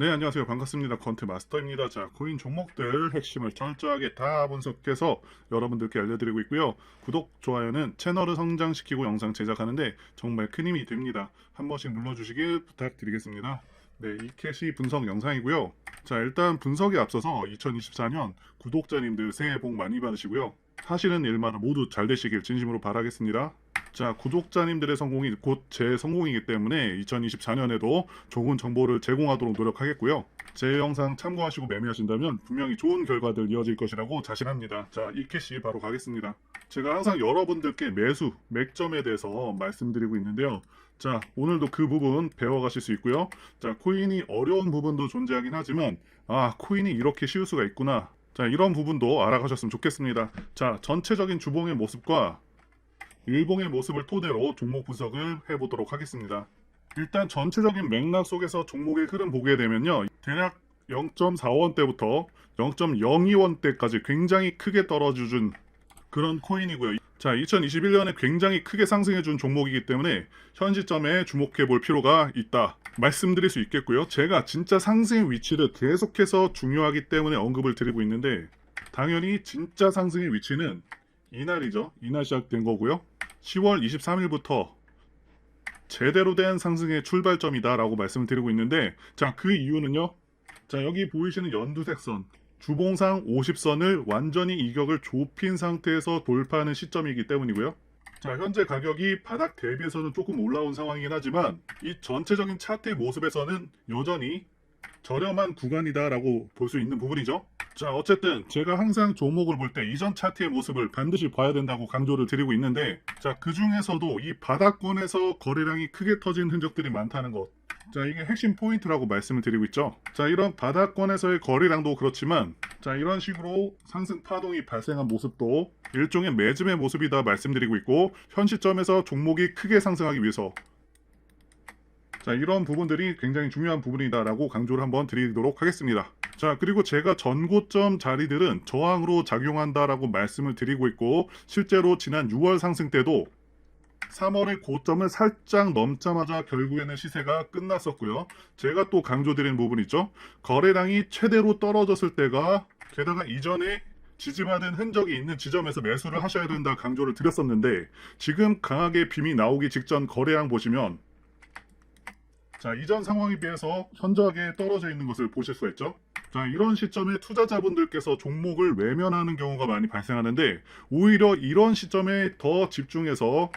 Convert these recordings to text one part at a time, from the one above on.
네, 안녕하세요. 반갑습니다. 건트 마스터입니다. 자, 코인 종목들 핵심을 철저하게 다 분석해서 여러분들께 알려드리고 있고요. 구독, 좋아요는 채널을 성장시키고 영상 제작하는데 정말 큰 힘이 됩니다. 한 번씩 눌러주시길 부탁드리겠습니다. 네, 이 캐시 분석 영상이고요. 자, 일단 분석에 앞서서 2024년 구독자님들 새해 복 많이 받으시고요. 하시는 일마다 모두 잘 되시길 진심으로 바라겠습니다. 자, 구독자님들의 성공이 곧 제 성공이기 때문에 2024년에도 좋은 정보를 제공하도록 노력하겠고요. 제 영상 참고하시고 매매하신다면 분명히 좋은 결과들 이어질 것이라고 자신합니다. 자, 이 캐시 바로 가겠습니다. 제가 항상 여러분들께 매수, 맥점에 대해서 말씀드리고 있는데요. 자, 오늘도 그 부분 배워가실 수 있고요. 자, 코인이 어려운 부분도 존재하긴 하지만, 아, 코인이 이렇게 쉬울 수가 있구나. 자, 이런 부분도 알아가셨으면 좋겠습니다. 자, 전체적인 주봉의 모습과 일봉의 모습을 토대로 종목 분석을 해보도록 하겠습니다. 일단 전체적인 맥락 속에서 종목의 흐름 보게 되면요. 대략 0.4원대부터 0.02원대까지 굉장히 크게 떨어져준 그런 코인이고요. 자, 2021년에 굉장히 크게 상승해준 종목이기 때문에 현 시점에 주목해 볼 필요가 있다. 말씀드릴 수 있겠고요. 제가 진짜 상승의 위치를 계속해서 중요하기 때문에 언급을 드리고 있는데 당연히 진짜 상승의 위치는 이날이죠. 이날 시작된 거고요. 10월 23일부터 제대로 된 상승의 출발점이다라고 말씀을 드리고 있는데 자, 그 이유는요. 자, 여기 보이시는 연두색 선 주봉상 50선을 완전히 이격을 좁힌 상태에서 돌파하는 시점이기 때문이고요. 자, 현재 가격이 바닥 대비해서는 조금 올라온 상황이긴 하지만 이 전체적인 차트의 모습에서는 여전히 저렴한 구간이다라고 볼 수 있는 부분이죠. 자, 어쨌든 제가 항상 종목을 볼 때 이전 차트의 모습을 반드시 봐야 된다고 강조를 드리고 있는데 자, 그 중에서도 이 바닥권에서 거래량이 크게 터진 흔적들이 많다는 것. 자, 이게 핵심 포인트라고 말씀을 드리고 있죠. 자, 이런 바닥권에서의 거래량도 그렇지만 자, 이런 식으로 상승 파동이 발생한 모습도 일종의 매짐의 모습이다 말씀드리고 있고 현 시점에서 종목이 크게 상승하기 위해서 자, 이런 부분들이 굉장히 중요한 부분이다라고 강조를 한번 드리도록 하겠습니다. 자, 그리고 제가 전고점 자리들은 저항으로 작용한다라고 말씀을 드리고 있고, 실제로 지난 6월 상승 때도 3월의 고점을 살짝 넘자마자 결국에는 시세가 끝났었고요. 제가 또 강조드린 부분 있죠. 거래량이 최대로 떨어졌을 때가 게다가 이전에 지지받은 흔적이 있는 지점에서 매수를 하셔야 된다 강조를 드렸었는데 지금 강하게 빔이 나오기 직전 거래량 보시면 자, 이전 상황에 비해서 현저하게 떨어져 있는 것을 보실 수 있죠. 자, 이런 시점에 투자자분들께서 종목을 외면하는 경우가 많이 발생하는데 오히려 이런 시점에 더 집중해서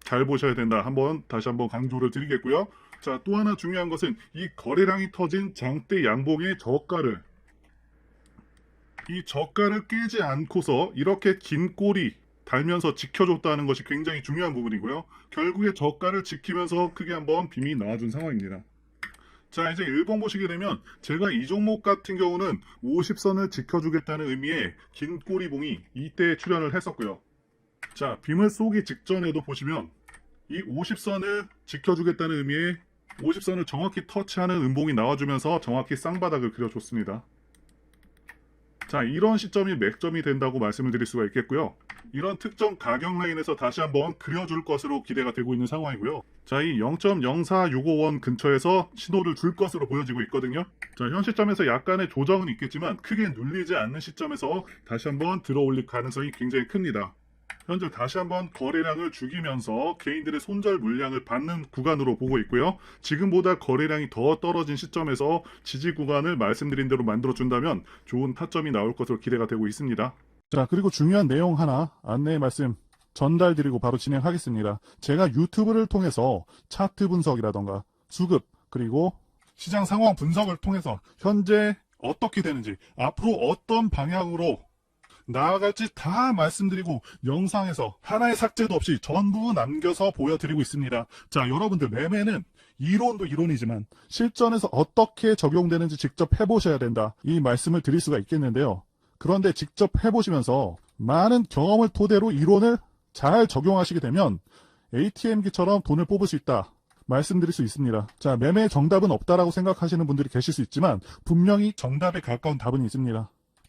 잘 보셔야 된다. 한번 다시 한번 강조를 드리겠고요. 자, 또 하나 중요한 것은 이 거래량이 터진 장대 양봉의 저가를 이 저가를 깨지 않고서 이렇게 긴 꼬리 달면서 지켜줬다는 것이 굉장히 중요한 부분이고요. 결국에 저가를 지키면서 크게 한번 빔이 나와준 상황입니다. 자, 이제 일봉 보시게 되면 제가 이 종목 같은 경우는 50선을 지켜주겠다는 의미의 긴 꼬리봉이 이때 출연을 했었고요. 자, 빔을 쏘기 직전에도 보시면 이 50선을 지켜주겠다는 의미의 50선을 정확히 터치하는 음봉이 나와주면서 정확히 쌍바닥을 그려줬습니다. 자, 이런 시점이 맥점이 된다고 말씀을 드릴 수가 있겠고요. 이런 특정 가격 라인에서 다시 한번 그려줄 것으로 기대가 되고 있는 상황이고요. 자, 이 0.0465원 근처에서 신호를 줄 것으로 보여지고 있거든요. 자, 현 시점에서 약간의 조정은 있겠지만 크게 눌리지 않는 시점에서 다시 한번 들어 올릴 가능성이 굉장히 큽니다. 현재 다시 한번 거래량을 죽이면서 개인들의 손절 물량을 받는 구간으로 보고 있고요. 지금보다 거래량이 더 떨어진 시점에서 지지 구간을 말씀드린 대로 만들어준다면 좋은 타점이 나올 것으로 기대가 되고 있습니다. 자, 그리고 중요한 내용 하나 안내 말씀 전달드리고 바로 진행하겠습니다. 제가 유튜브를 통해서 차트 분석이라던가 수급 그리고 시장 상황 분석을 통해서 현재 어떻게 되는지 앞으로 어떤 방향으로 나아갈지 다 말씀드리고 영상에서 하나의 삭제도 없이 전부 남겨서 보여드리고 있습니다. 자, 여러분들 매매는 이론도 이론이지만 실전에서 어떻게 적용되는지 직접 해보셔야 된다. 이 말씀을 드릴 수가 있겠는데요. 그런데 직접 해보시면서 많은 경험을 토대로 이론을 잘 적용하시게 되면 ATM기처럼 돈을 뽑을 수 있다. 말씀드릴 수 있습니다. 자, 매매의 정답은 없다라고 생각하시는 분들이 계실 수 있지만 분명히 정답에 가까운 답은 있습니다.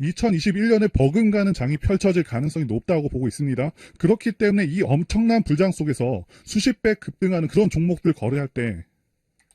2021년에 버금가는 장이 펼쳐질 가능성이 높다고 보고 있습니다. 그렇기 때문에 이 엄청난 불장 속에서 수십 배 급등하는 그런 종목들 거래할 때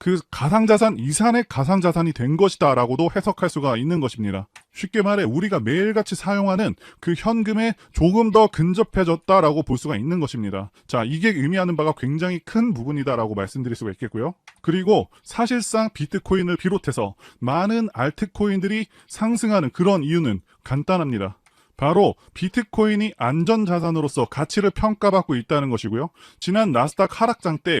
그 가상자산 이산의 가상자산이 된 것이다 라고도 해석할 수가 있는 것입니다. 쉽게 말해 우리가 매일같이 사용하는 그 현금에 조금 더 근접해졌다 라고 볼 수가 있는 것입니다. 자, 이게 의미하는 바가 굉장히 큰 부분이다 라고 말씀드릴 수가 있겠고요. 그리고 사실상 비트코인을 비롯해서 많은 알트코인들이 상승하는 그런 이유는 간단합니다. 바로 비트코인이 안전자산으로서 가치를 평가받고 있다는 것이고요. 지난 나스닥 하락장 때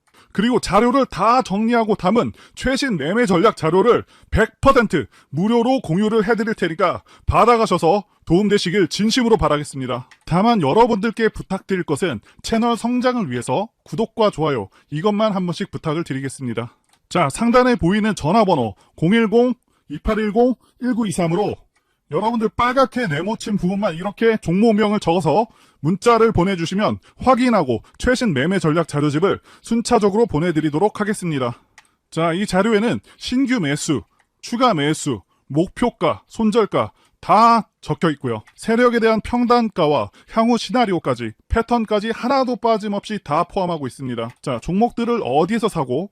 그리고 자료를 다 정리하고 담은 최신 매매 전략 자료를 100% 무료로 공유를 해드릴 테니까 받아가셔서 도움되시길 진심으로 바라겠습니다. 다만 여러분들께 부탁드릴 것은 채널 성장을 위해서 구독과 좋아요 이것만 한 번씩 부탁을 드리겠습니다. 자, 상단에 보이는 전화번호 010-2810-1923으로 여러분들 빨갛게 네모친 부분만 이렇게 종목명을 적어서 문자를 보내주시면 확인하고 최신 매매 전략 자료집을 순차적으로 보내드리도록 하겠습니다. 자, 이 자료에는 신규 매수, 추가 매수, 목표가, 손절가 다 적혀 있고요. 세력에 대한 평단가와 향후 시나리오까지 패턴까지 하나도 빠짐없이 다 포함하고 있습니다. 자, 종목들을 어디에서 사고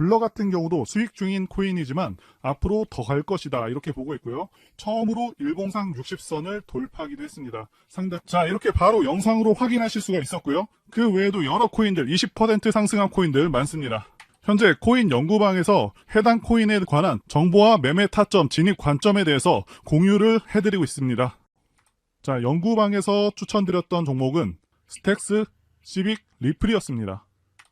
블러 같은 경우도 수익 중인 코인이지만 앞으로 더 갈 것이다. 이렇게 보고 있고요. 처음으로 일봉상 60선을 돌파하기도 했습니다. 상당, 자, 이렇게 바로 영상으로 확인하실 수가 있었고요. 그 외에도 여러 코인들, 20% 상승한 코인들 많습니다. 현재 코인 연구방에서 해당 코인에 관한 정보와 매매 타점, 진입 관점에 대해서 공유를 해드리고 있습니다. 자, 연구방에서 추천드렸던 종목은 스택스, 시빅, 리플이었습니다.